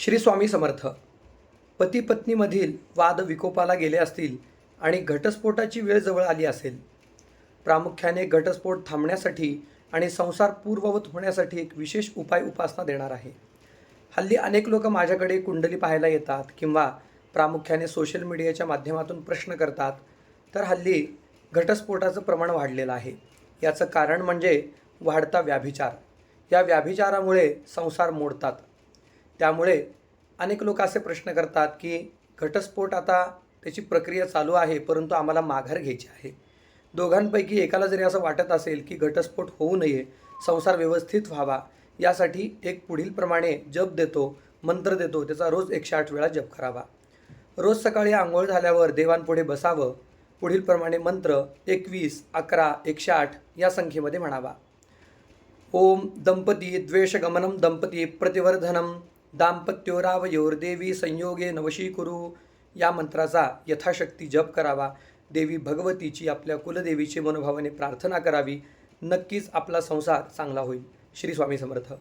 श्री स्वामी समर्थ. पती पत्नीमधील वाद विकोपाला गेले असतील आणि घटस्फोटाची वेळ जवळ आली असेल. प्रामुख्याने घटस्फोट थांबण्यासाठी आणि संसार पूर्ववत होण्यासाठी एक विशेष उपाय उपासना देणार आहे. हल्ली अनेक लोक माझ्याकडे कुंडली पाहायला येतात किंवा प्रामुख्याने सोशल मीडियाच्या माध्यमातून प्रश्न करतात तर हल्ली घटस्फोटाचं प्रमाण वाढलेलं आहे. याचं कारण म्हणजे वाढता व्याभिचार. या व्याभिचारामुळे संसार मोडतात. त्यामुळे अनेक लोक असे प्रश्न करतात की घटस्फोट आता त्याची प्रक्रिया चालू आहे परंतु आम्हाला माघार घ्यायची आहे. दोघांपैकी एकाला जरी असं वाटत असेल की घटस्फोट होऊ नये संसार व्यवस्थित व्हावा यासाठी एक पुढीलप्रमाणे जप देतो मंत्र देतो त्याचा रोज एकशे आठ वेळा जप करावा. रोज सकाळी आंघोळ झाल्यावर देवांपुढे बसावं पुढीलप्रमाणे मंत्र एकवीस अकरा एकशे आठ या संख्येमध्ये म्हणावा. ओम दंपती द्वेषगमनं दंपती प्रतिवर्धनं दाम्पत्योरावयोर्देवी संयोगे नवशीकुरु. या मंत्राचा यथाशक्ती जप करावा. देवी भगवतीची आपल्या कुलदेवीची मनोभावाने प्रार्थना करावी. नक्कीच आपला संसार चांगला होईल. श्री स्वामी समर्थ.